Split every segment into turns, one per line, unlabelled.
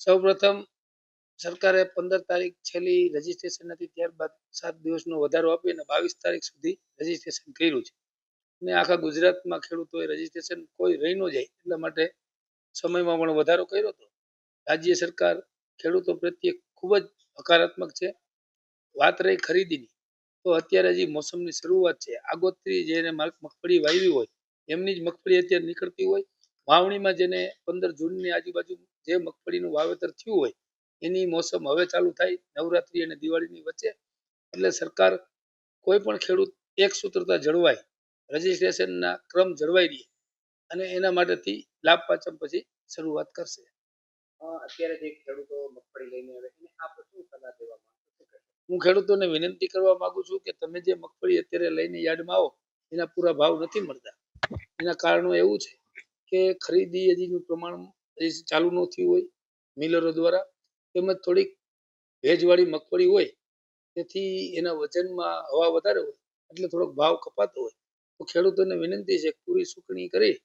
સૌપ્રથમ સરકારે પંદર તારીખ છેલ્લી રજીસ્ટ્રેશન હતી, ત્યારબાદ સાત દિવસનો વધારો આપી અને બાવીસ તારીખ સુધી રજીસ્ટ્રેશન કર્યું છે. અને આખા ગુજરાતમાં ખેડૂતોએ રજીસ્ટ્રેશન કોઈ રહી ન જાય એટલા માટે સમયમાં પણ વધારો કર્યો હતો. રાજ્ય સરકાર ખેડૂતો પ્રત્યે ખૂબ જ હકારાત્મક છે. વાત રહી ખરીદીની. તો અત્યારે હજી મોસમની શરૂઆત છે. આગોતરી જેને મગફળી વાવી હોય, એમની જ મગફળી અત્યારે નીકળતી હોય. વાવણીમાં જેને પંદર જૂનની આજુબાજુ જે મગફળીનું વાવેતર થયું હોય એની મોસમ હવે ચાલુ થાય નવરાત્રી અને દિવાળીની વચ્ચે. એટલે સરકાર કોઈ પણ ખેડૂત એક સૂત્રતા જળવાય રજીસ્ટ્રેશનના ક્રમ જળવાઈ રહે અને એના માટેથી લાભ પાચમ પછી શરૂઆત કરશે.
અત્યારે જે ખેડૂતો મગફળી લઈને આવે એને આપ શું સલાહ દેવા
હું ખેડૂતોને વિનંતી કરવા માંગુ છું કે તમે જે મગફળી અત્યારે લઈને યાર્ડમાં આવો એના પૂરા ભાવ નથી મળતા. એના કારણો એવું છે કે ખરીદી હજીનું પ્રમાણ ચાલુ ન થયું હોય, મિલરો દ્વારા, તેમજ થોડીક ભેજવાળી મગફળી હોય, તેથી એના વજનમાં હવા વધારે હોય, એટલે થોડોક ભાવ કપાતો હોય. તો ખેડૂતોને વિનંતી છે પૂરી સુકણી કરી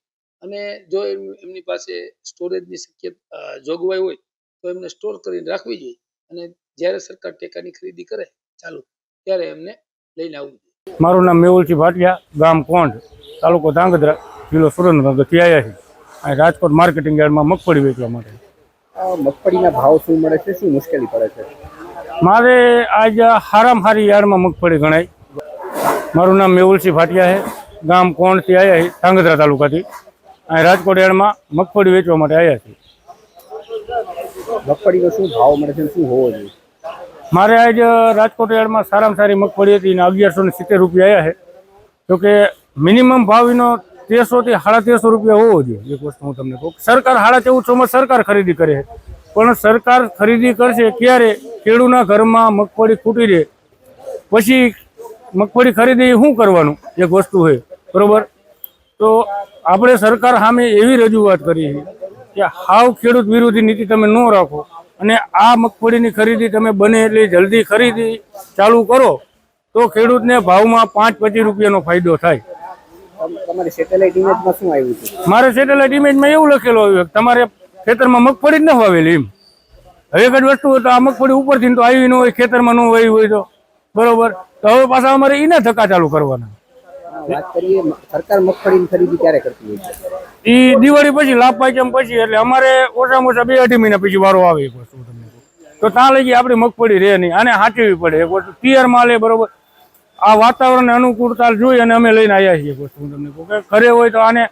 અને જો એમની પાસે સ્ટોરેજની શક્યતા જોગવાઈ હોય, તો એમને સ્ટોર કરીને રાખવી જોઈએ. અને જ્યારે સરકાર ટેકાની ખરીદી કરે, ચાલુ, ત્યારે એમને લઈને આવવું જોઈએ.
મારું નામ મેહુલજી ભાટિયા, ગામ કોંઢ, તાલુકો ધાંગધ્રા, જિલ્લો સુરેન્દ્રનગરથી આવ્યા છે અહીં રાજકોટ માર્કેટિંગ યાર્ડમાં મગફળી વેચવા માટે.
આ મગફળીના ભાવ શું મળે છે? શું મુશ્કેલી પડે છે?
મારે આજ હારામ હારી યાર્ડમાં મગફળી ગણાય. મારું નામ મેહુલસિંહ ભાટિયા છે. ગામ કોણથી આવ્યા છે? ધાંગધ્રા તાલુકાથી. અહીં રાજકોટ યાર્ડમાં મગફળી વેચવા માટે આવ્યા છે
મગફળીનો શું ભાવ મળે છે શું હોવો જોઈએ?
મારે આજ રાજકોટ યાર્ડમાં સારામાં સારી મગફળી હતી અને અગિયારસો ને સિત્તેર રૂપિયા આવ્યા છે. જોકે મિનિમમ ભાવ એનો તેરસોથી સાડા તેરસો રૂપિયા હોવો જોઈએ. એક વસ્તુ હું તમને કહું સરકાર સાડા ચૌદસોમાં સરકાર ખરીદી કરે પણ સરકાર ખરીદી કરશે ક્યારે? ખેડૂના ઘરમાં મગફળી ખૂટી રહે. પછી મગફળી ખરીદી શું કરવાનું? એક વસ્તુ છે બરોબર? તો આપણે સરકાર સામે એવી રજૂઆત કરી છે કે હાવ ખેડૂત વિરોધી નીતિ તમે ન રાખો. અને આ મગફળીની ખરીદી તમે બને એટલી જલ્દી ખરીદી ચાલુ કરો, તો ખેડૂતને ભાવમાં પાંચ પચીસ રૂપિયાનો ફાયદો થાય.
તમારી સેટેલાઇટ ઇમેજમાં શું આવ્યું છે?
મારે સેટેલાઇટ ઇમેજમાં એવું લખેલું આવ્યું કે તમારે ખેતરમાં મગફળી જ ન વાવેલી એમ. હવે એક જ વસ્તુ તો આ મગફળી ઉપરથી તો આવી ન હોય ખેતરમાં ન વાવી હોય તો. બરોબર? તો હવે પાછા અમારે એના ધક્કા ચાલુ કરવાના.
વાત કરીએ સરકાર મગફળીની ખરીદી ક્યારે કરતી હોય છે?
એ દિવાળી પછી લાભ પાંચમ પછી એટલે અમારે ઓછામાં ઓછા બે અઢી મહિના પછી વારો આવે એક વસ્તુ તમને તો ત્યાં લગી આપણી મગફળી રહે નહીં. આને સાચવી પડે. એક વસ્તુ પિયર માલે બરોબર? આ વાતાવરણને અનુકૂળતા જોઈ અને અમે લઈને આવ્યા છીએ વસ્તુ હું તમને કહું કે ઘરે હોય તો આને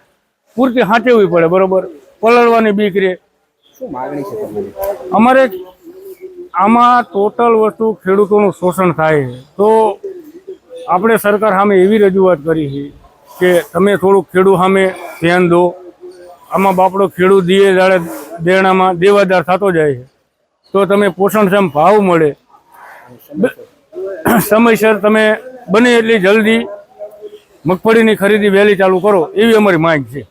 પૂરતી સાચવવી પડે બરોબર? પલળવાની બીક રે.
શું માગણી છે
અમારે આમાં ટોટલ વસ્તુ ખેડૂતોનું શોષણ થાય છે. તો આપણે સરકાર સામે એવી રજૂઆત કરી છે કે તમે થોડુંક ખેડૂત સામે ધ્યાન દો. આમાં બાપડો ખેડૂત દીએ જાડે દેણામાં દેવાદાર થતો જાય છે. તો તમે પોષણક્ષમ ભાવ મળે. સમયસર તમે બને એટલી જલ્દી મગફળીની ખરીદી વહેલી ચાલુ કરો એવી અમારી માંગ છે.